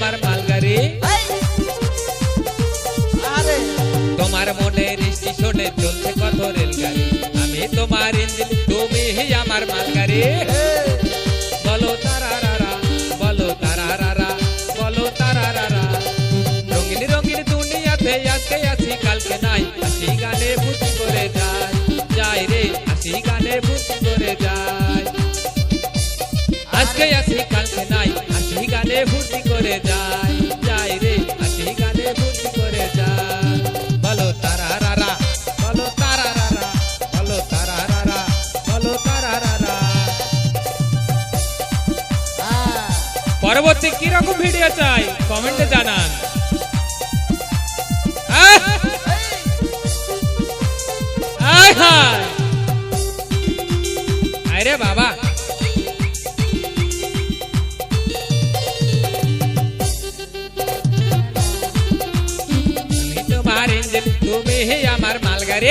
আমার মালগাড়ি। তোমার মনে স্টেশনে চলছে কত রেলগাড়ি। আমি তোমার ইঞ্জিন তুমি আমার মালগাড়ি। বলো তারারারা বলো তারারারা বলো তারারারা। রঙিন রঙিন দুনিয়াতে আজকে আছি কালকে নাই। আসি গানে বুদ্ধি করে যায় যাই রে আসি গানে বুদ্ধি করে যায় আজকে আসি পরবর্তী কি রকম ভিডিও চাই কমেন্টে জানান। আরে বাবা। তুমি আমার মালগাড়ি।